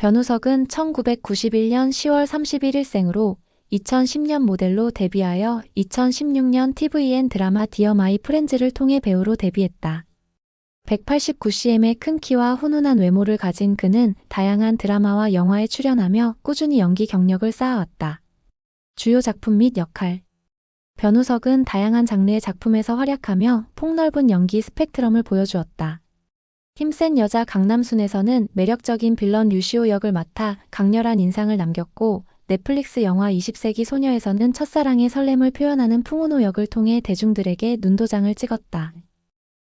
변우석은 1991년 10월 31일생으로 2010년 모델로 데뷔하여 2016년 TVN 드라마 디어 마이 프렌즈를 통해 배우로 데뷔했다. 189cm의 큰 키와 훈훈한 외모를 가진 그는 다양한 드라마와 영화에 출연하며 꾸준히 연기 경력을 쌓아왔다. 주요 작품 및 역할 변우석은 다양한 장르의 작품에서 활약하며 폭넓은 연기 스펙트럼을 보여주었다. 힘센 여자 강남순에서는 매력적인 빌런 류시오 역을 맡아 강렬한 인상을 남겼고 넷플릭스 영화 20세기 소녀에서는 첫사랑의 설렘을 표현하는 풍은호 역을 통해 대중들에게 눈도장을 찍었다.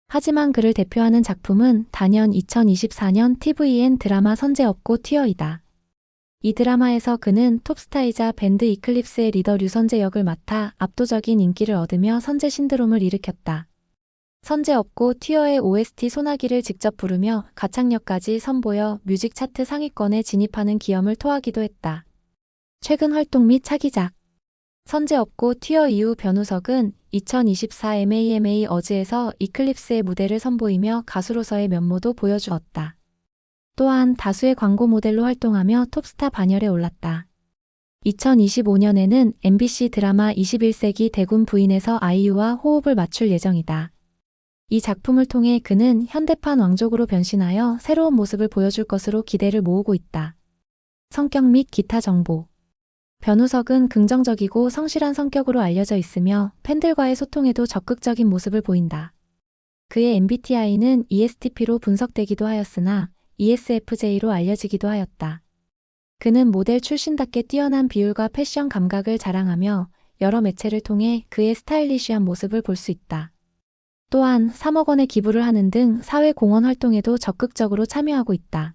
하지만 그를 대표하는 작품은 단연 2024년 TVN 드라마 선제업고 튀어이다. 이 드라마에서 그는 톱스타이자 밴드 이클립스의 리더 류선재 역을 맡아 압도적인 인기를 얻으며 선재 신드롬을 일으켰다. 선재 없고 튀어의 OST 소나기를 직접 부르며 가창력까지 선보여 뮤직 차트 상위권에 진입하는 기염을 토하기도 했다. 최근 활동 및 차기작 선재 없고 튀어 이후 변우석은 2024 MAMA 어즈에서 이클립스의 무대를 선보이며 가수로서의 면모도 보여주었다. 또한 다수의 광고 모델로 활동하며 톱스타 반열에 올랐다. 2025년에는 MBC 드라마 21세기 대군 부인에서 아이유와 호흡을 맞출 예정이다. 이 작품을 통해 그는 현대판 왕족으로 변신하여 새로운 모습을 보여줄 것으로 기대를 모으고 있다. 성격 및 기타 정보 변우석은 긍정적이고 성실한 성격으로 알려져 있으며 팬들과의 소통에도 적극적인 모습을 보인다. 그의 MBTI는 ESTP로 분석되기도 하였으나 ESFJ로 알려지기도 하였다. 그는 모델 출신답게 뛰어난 비율과 패션 감각을 자랑하며 여러 매체를 통해 그의 스타일리시한 모습을 볼 수 있다. 또한 3억 원의 기부를 하는 등 사회 공헌 활동에도 적극적으로 참여하고 있다.